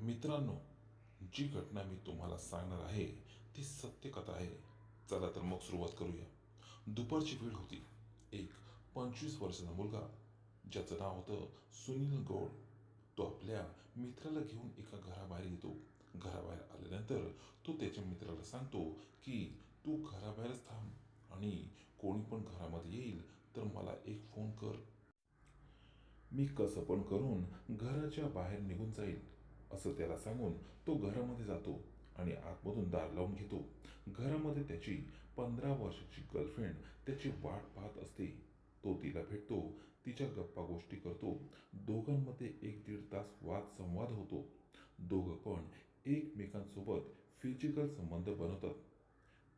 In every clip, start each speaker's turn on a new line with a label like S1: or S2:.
S1: मित्रांनो जी घटना मी तुम्हाला सांगणार आहे ती सत्यकथा आहे. चला तर मग सुरुवात करूया. दुपारची वेळ होती. एक पंचवीस वर्षाचा मुलगा ज्याचं नाव होतं सुनील गौड तो आपल्या मित्राला घेऊन एका घराबाहेर येतो. घराबाहेर आल्यानंतर तो त्याच्या मित्राला सांगतो की तू घराबाहेरच थांब आणि कोणी पण घरामध्ये येईल तर मला एक फोन कर. मी कसं पण करून घराच्या बाहेर निघून जाईल असं त्याला सांगून तो घरामध्ये जातो आणि आतमधून दार लावून घेतो. घरामध्ये त्याची पंधरा वर्षाची गर्लफ्रेंड त्याची वाट पाहत असते. तो तिला भेटतो तिच्या गप्पा गोष्टी करतो दोघांमध्ये एक दीड तास वाद संवाद होतो. दोघं पण एकमेकांसोबत फिजिकल संबंध बनवतात.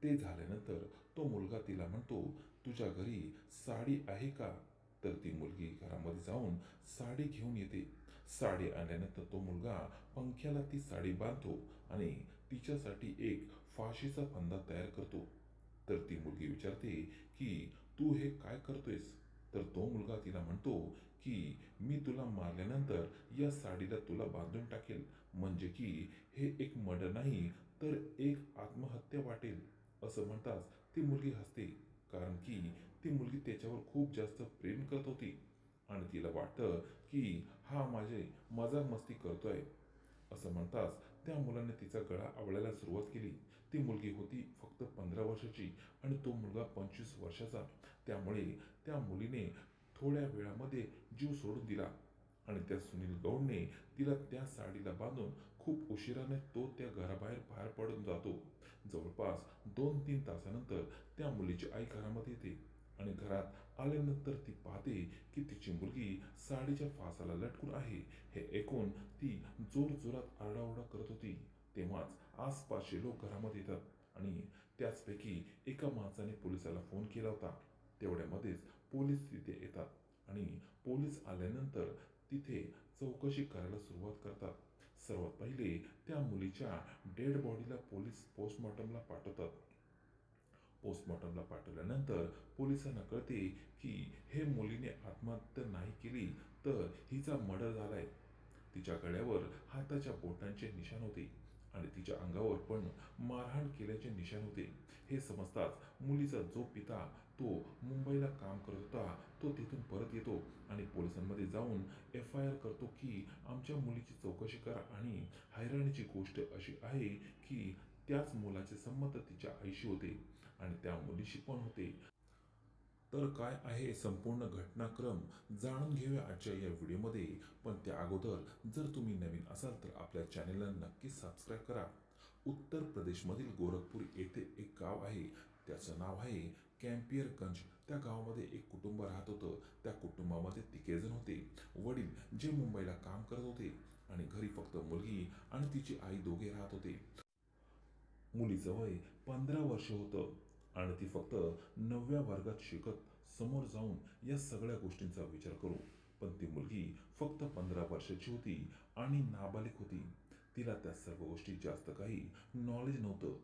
S1: ते झाल्यानंतर तो मुलगा तिला म्हणतो तुझ्या घरी साडी आहे का? तर ती मुलगी घरामध्ये जाऊन साडी घेऊन येते. साडी आणल्यानंतर तो मुलगा पंख्याला ती साडी बांधतो आणि तिच्यासाठी एक फाशीचा फंदा तयार करतो. तर ती मुलगी विचारते की तू हे काय करतोयस? तर तो मुलगा तिला म्हणतो की मी तुला मारल्यानंतर या साडीला तुला बांधून टाकेल. म्हणजे की हे एक मर्डर नाही तर एक आत्महत्या वाटेल. असं म्हणताच ती मुलगी हसते कारण की ती मुलगी त्याच्यावर खूप जास्त प्रेम करत होती. आणि तिला वाटतं की हा माझे मजाक मस्ती करतोय असं म्हणताच त्या मुलाने तिचा गळा आवळायला सुरुवात केली. ती मुलगी होती फक्त पंधरा वर्षाची आणि तो मुलगा पंचवीस वर्षाचा. त्यामुळे त्या मुलीने थोड्या वेळामध्ये जीव सोडून दिला आणि त्या सुनील गौडने तिला त्या साडीला बांधून खूप उशिराने तो त्या घराबाहेर बाहेर पडून जातो. जवळपास दोन तीन तासानंतर त्या मुलीची आई घरामध्ये येते आणि घरात आल्यानंतर ती पाहते की तिची मुलगी साडीच्या फासाला लटकून आहे. हे ऐकून ती जोर जोरात आरडाओरडा करत होती. तेव्हाच आसपासचे लोक घरामध्ये येतात आणि त्याचपैकी एका माणसाने पोलिसाला फोन केला होता. तेवढ्यामध्येच पोलीस तिथे येतात आणि पोलीस आल्यानंतर तिथे चौकशी करायला सुरुवात करतात. सर्वात पहिले त्या मुलीच्या डेड बॉडीला पोलीस पोस्टमॉर्टमला पाठवतात. पोस्टमॉर्टमला पाठवल्यानंतर पोलिसांना कळते की हे मुलीने आत्महत्या नाही केली तर हिचा मर्डर झालाय. तिच्या गळ्यावर हाताच्या बोटांचे निशाण होते आणि तिच्या अंगावर पण मारहाण केल्याचे निशाण होते. हे समजताच मुलीचा जो पिता तो मुंबईला काम करत होता तो तिथून परत येतो आणि पोलिसांमध्ये जाऊन एफ आय आर करतो की आमच्या मुलीची चौकशी करा आणि हैराणीची गोष्ट अशी आहे की त्याच मुलाचे संबंध तिच्या आईशी होते आणि त्या मुलीशी पण होते. तर काय आहे संपूर्ण घटनाक्रम जाणून घेऊया आजच्या या व्हिडिओमध्ये. पण त्या अगोदर जर तुम्ही नवीन असाल तर आपल्या चॅनेलला नक्की सबस्क्राईब करा. उत्तर प्रदेशमधील गोरखपूर येथे एक गाव आहे. त्याचं नाव आहे कॅम्पियरगंज. त्या गावामध्ये एक कुटुंब राहत होतं. त्या कुटुंबामध्ये तिघेजण होते. वडील जे मुंबईला काम करत होते आणि घरी फक्त मुलगी आणि तिची आई दोघे राहत होते. मुलीचं वय पंधरा वर्ष होतं. आणि ती फक्त नवव्या वर्गात शिकत समोर जाऊन या सगळ्या गोष्टींचा विचार करू. पण ती मुलगी फक्त पंधरा वर्षाची होती आणि नाबालिक होती. तिला त्या सर्व गोष्टी जास्त काही नॉलेज नव्हतं.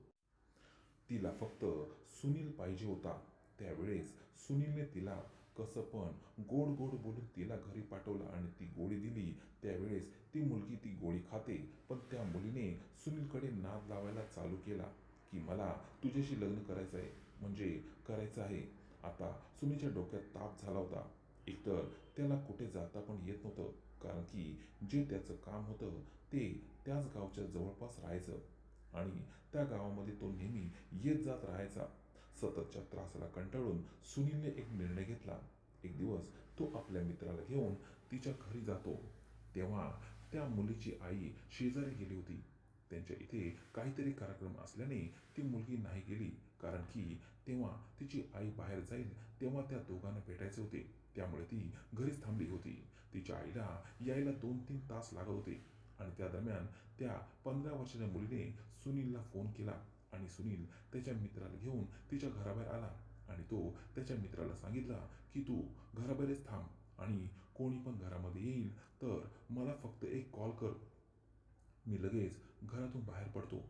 S1: तिला फक्त सुनील पाहिजे होता. त्यावेळेस सुनीलने तिला कसं पण. गोड गोड बोलून तिला घरी पाठवलं आणि ती गोळी दिली. त्यावेळेस ती मुलगी ती गोळी खाते. पण त्या मुलीने सुनीलकडे नाद लावायला चालू केला की मला तुझ्याशी लग्न करायचं आहे म्हणजे करायचं आहे. आता सुनीच्या डोक्यात ताप झाला होता. एकतर त्याला कुठे जाता पण येत नव्हतं. कारण की जे त्याचं काम होतं ते त्याच गावच्या जवळपास राहायचं. आणि त्या गावामध्ये तो नेहमी येत जात राहायचा. सततच्या त्रासाला कंटाळून सुनीलने एक निर्णय घेतला एक दिवस तो आपल्या मित्राला घेऊन तिच्या घरी जातो. तेव्हा त्या मुलीची आई शेजारी गेली होती. त्यांच्या इथे काहीतरी कार्यक्रम असल्याने ती मुलगी नाही गेली कारण की तेव्हा तिची आई बाहेर जाईल तेव्हा त्या दोघांना भेटायचे होते. त्यामुळे ती घरीच थांबली होती. तिच्या आईला यायला दोन तीन तास लागत होते आणि त्या दरम्यान त्या पंधरा वर्षाच्या मुलीने सुनीलला फोन केला आणि सुनील त्याच्या मित्राला घेऊन तिच्या घराबाहेर आला. आणि तो त्याच्या मित्राला सांगितला की तू घराबाहेरच थांब आणि कोणी पण घरामध्ये येईल तर मला फक्त एक कॉल कर. मी लगेच घरातून बाहेर पडतो.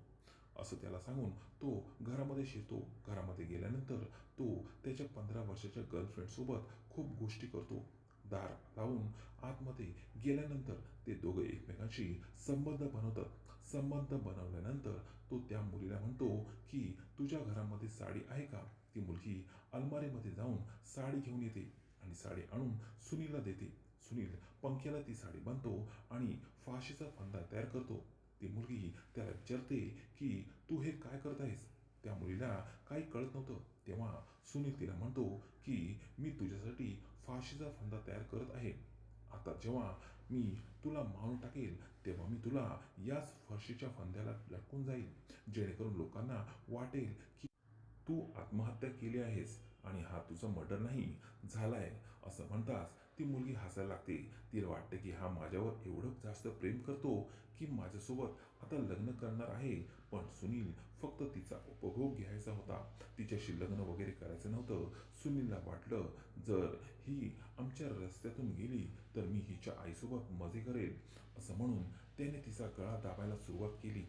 S1: असं त्याला सांगून तो घरामध्ये शिरतो. घरामध्ये गेल्यानंतर तो त्याच्या पंधरा वर्षाच्या गर्लफ्रेंडसोबत खूप गोष्टी करतो. दार लावून आतमध्ये गेल्यानंतर ते दोघे मुलाशी संबंध बनवतात संबंध बनवल्यानंतर तो त्या मुलीला म्हणतो की तुझ्या घरामध्ये साडी आहे का? ती मुलगी अलमारीमध्ये जाऊन साडी घेऊन येते आणि साडी आणून सुनीलला देते. सुनील पंख्याला ती साडी बांधतो आणि फाशीचा फंदा तयार करतो. ती मुलगी त्याला विचारते की तू हे काय करत आहेस? त्या मुलीला काही कळत नव्हतं. तेव्हा सुनील तिला म्हणतो की मी तुझ्यासाठी फाशीचा फंदा तयार करत आहे. आता जेव्हा मी तुला मारून टाकेल तेव्हा मी तुला याच फरशीच्या फंद्याला लटकून जाईल जेणेकरून लोकांना वाटेल की तू आत्महत्या केली आहेस आणि हा तुझा मर्डर नाही झालाय असं म्हणताच ती मुलगी हसायला लागते. तिला वाटते की हा माझ्यावर एवढं जास्त प्रेम करतो की माझ्यासोबत आता लग्न करणार आहे. पण सुनील फक्त तिचा उपभोग घ्यायचा होता. तिच्याशी लग्न वगैरे करायचं नव्हतं. सुनीलला वाटलं जर ही आमच्या रस्त्यातून गेली तर मी हिच्या आईसोबत मजे करेल असं म्हणून त्याने तिचा गळा दाबायला सुरुवात केली.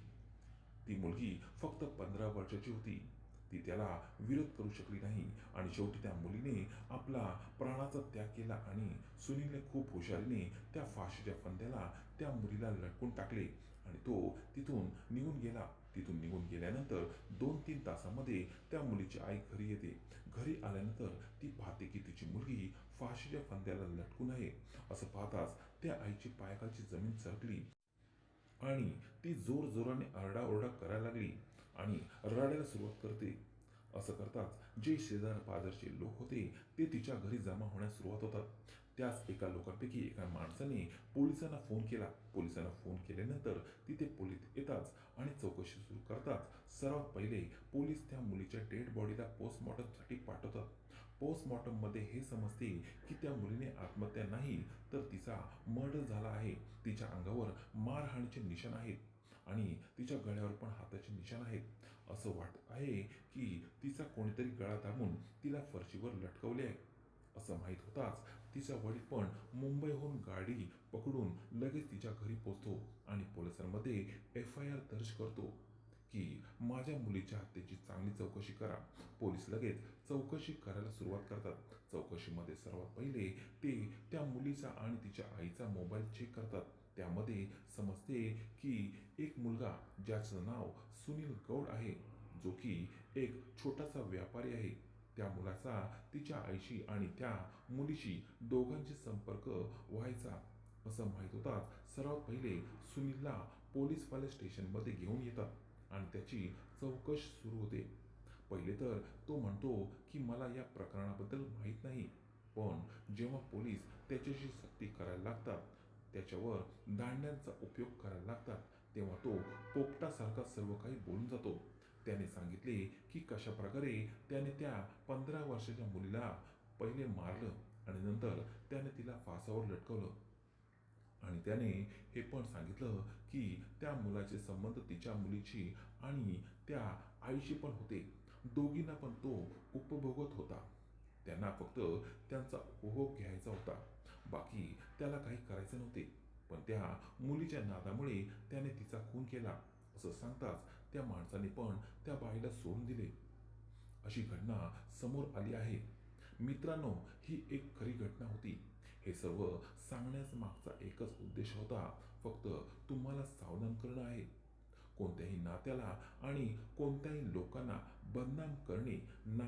S1: ती मुलगी फक्त पंधरा वर्षाची होती. ती त्याला विरोध करू शकली नाही. आणि शेवटी त्या मुलीने आपला प्राणाचा त्याग केला आणि सुनीलने खूप हुशारीने त्या फाशीच्या फंद्याला त्या मुलीला लटकून टाकले. आणि तो तिथून निघून गेला. तिथून निघून गेल्यानंतर दोन तीन तासामध्ये त्या मुलीची आई घरी येते. घरी आल्यानंतर ती पाहते की तिची मुलगी फाशीच्या फंद्याला लटकून आहे. असं पाहताच त्या आईची पायाखालची जमीन सरकली. आणि ती जोर जोराने आरडाओरडा करायला लागली. आणि रडायला सुरुवात करते. असं करताच जे शेजार पाजारचे लोक होते ते तिच्या घरी जमा होण्यास सुरुवात होतात. त्याच एका लोकांपैकी एका माणसाने पोलिसांना फोन केला. पोलिसांना फोन केल्यानंतर तिथे पोलीस येताच आणि चौकशी सुरू करताच सर्वात पहिले पोलीस त्या मुलीच्या डेड बॉडीला पोस्टमॉर्टमसाठी पाठवतात. पोस्टमॉर्टममध्ये हे समजते की त्या मुलीने आत्महत्या नाही तर तिचा मर्डर झाला आहे. तिच्या अंगावर मारहाणीचे निशाण आहेत. आणि तिच्या गळ्यावर पण हाताचे निशाण आहेत. असं वाटत आहे की तिचा कोणीतरी गळा दाबून तिला फरशीवर लटकवले आहे. असं माहीत होताच तिचा वडील पण मुंबईहून गाडी पकडून लगेच तिच्या घरी पोचतो आणि पोलिसांमध्ये एफ आय आर दर्ज करतो की माझ्या मुलीच्या हत्येची चांगली चौकशी करा. पोलीस लगेच चौकशी करायला सुरुवात करतात. चौकशीमध्ये सर्वात पहिले ते त्या मुलीचा आणि तिच्या आईचा मोबाईल चेक करतात. त्यामध्ये समजते की एक मुलगा ज्याचं नाव सुनील गौड आहे जो की एक छोटासा व्यापारी आहे. त्या मुलाचा तिच्या आईशी आणि त्या मुलीशी दोघांचे संपर्क व्हायचा. असं माहीत होताच सर्वात पहिले सुनीलला पोलीसवाले स्टेशनमध्ये घेऊन येतात आणि त्याची चौकशी सुरू होते. पहिले तर तो म्हणतो की मला या प्रकरणाबद्दल माहीत नाही पण जेव्हा पोलीस त्याच्याशी सक्ती करायला लागतात त्याच्यावर दांड्यांचा उपयोग करायला लागतात. तेव्हा तो पोपटासारखा सर्व काही बोलून जातो. त्याने सांगितले की कशा प्रकारे त्याने त्या पंधरा वर्षाच्या मुलीला पहिले मारलं आणि नंतर त्याने तिला फासावर लटकवलं. आणि त्याने हे पण सांगितलं की त्या मुलाचे संबंध तिच्या मुलीची आणि त्या आईशी पण होते. दोघींना पण तो उपभोगत होता. त्यांना फक्त त्यांचा उपभोग घ्यायचा होता. बाकी त्याला काही करायचे नव्हते. पण त्या मुलीच्या नादामुळे त्याने तिचा खून केला. असं सांगताच त्या माणसाने पण त्या बाईला सोडून दिले. अशी घटना समोर आली आहे. मित्रांनो ही एक खरी घटना होती. हे सर्व सांगण्यास मागचा एकच उद्देश होता. फक्त तुम्हाला सावधान करणं आहे. कोणत्याही नात्याला आणि कोणत्याही लोकांना बदनाम करणे नाही